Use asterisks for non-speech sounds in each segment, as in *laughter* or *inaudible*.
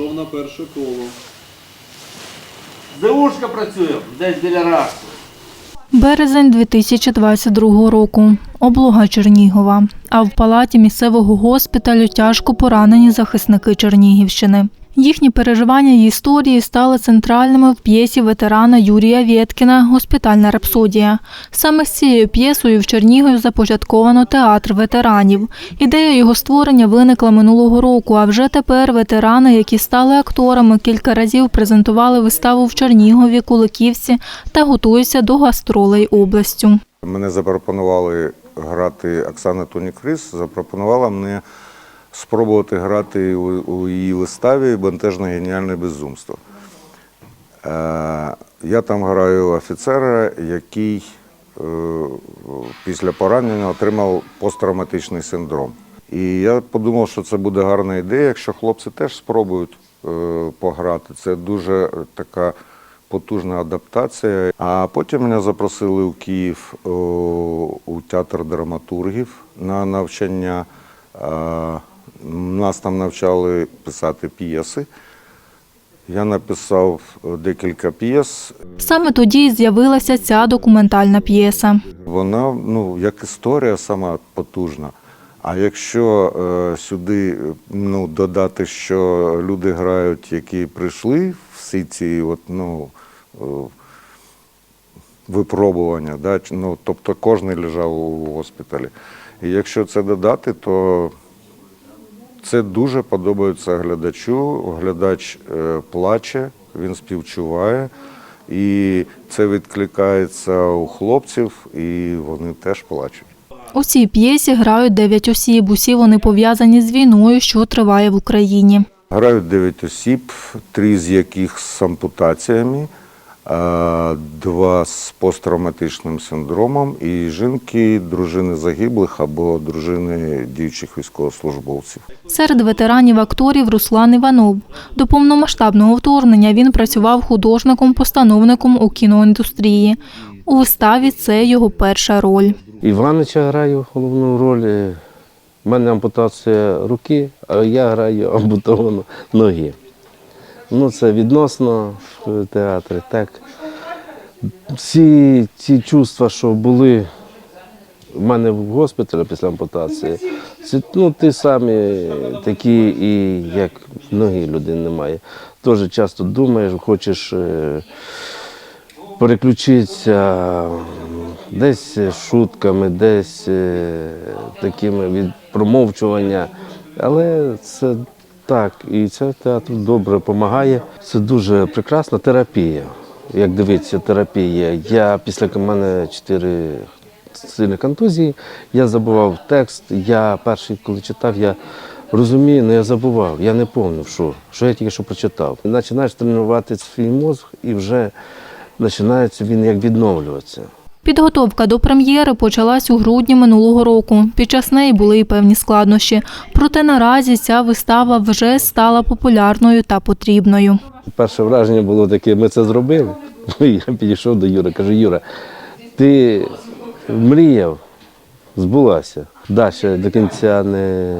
на перше коло. Девушка працює десь біля расу. Березень 2022 року. Облога Чернігова. А в палаті місцевого госпіталю тяжко поранені захисники Чернігівщини. Їхні переживання і історії стали центральними в п'єсі ветерана Юрія Вєткіна Госпітальна рапсодія. Саме з цією п'єсою в Чернігові започатковано театр ветеранів. Ідея його створення виникла минулого року. А вже тепер ветерани, які стали акторами, кілька разів презентували виставу в Чернігові, Куликівці та готуються до гастролей областю. Мене запропонували грати Оксана Тонікрис, запропонувала мені спробувати грати у, у її виставі Бентежне геніальне безумство. Е, я там граю офіцера, який е, після поранення отримав посттравматичний синдром. І я подумав, що це буде гарна ідея, якщо хлопці теж спробують е, пограти. Це дуже така потужна адаптація. А потім мене запросили у Київ о, у театр драматургів на навчання. А, Нас там навчали писати п'єси. Я написав е, декілька п'єс. Саме тоді з'явилася ця документальна п'єса. Вона ну, як історія сама потужна. А якщо е, сюди ну, додати, що люди грають, які прийшли всі ці от, ну, е, випробування, да? ну, тобто кожен лежав у госпіталі. І якщо це додати, то це дуже подобається глядачу. Глядач е, плаче, він співчуває. І це відкликається у хлопців, і вони теж плачуть. У цій п'єсі грають дев'ять осіб. Усі вони пов'язані з війною, що триває в Україні. Грають 9 осіб, три з яких з ампутаціями, два з посттравматичним синдромом, і жінки, дружини загиблих або дружини діючих військовослужбовців. Серед ветеранів акторів Руслан Іванов. До повномасштабного вторгнення він працював художником-постановником у кіноіндустрії. У виставі це його перша роль. Іванича граю головну роль. У мене ампутація руки, а я граю ампутовану ноги. Ну, це відносно в театрі. Так. Всі ці чувства, що були в мене в госпіталі після ампутації, це ну, ті самі такі, і як ноги людини немає. Теж часто думаєш, хочеш. е, переключитися десь шутками, десь е, такими від промовчування. Але це так, і це театр добре допомагає. Це дуже прекрасна терапія. Як дивиться, терапія. Я після мене чотири сильні контузії, я забував текст. Я перший, коли читав, я розумію, але я забував, я не пам'ятав, що, що я тільки що прочитав. Починаєш тренувати свій мозок і вже починається він як відновлюватися. Підготовка до прем'єри почалась у грудні минулого року. Під час неї були і певні складнощі. Проте наразі ця вистава вже стала популярною та потрібною. Перше враження було таке, ми це зробили. *laughs* Ну, Я підійшов до Юри, кажу, Юра, ти мріяв, збулася. Далі до кінця не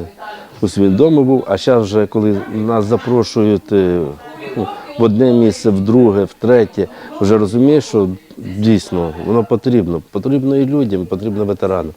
усвідомив був, а зараз вже, коли нас запрошують е, в одне місце, в друге, в третє, вже розумієш, що дійсно воно потрібно. Потрібно і людям, потрібно ветеранам.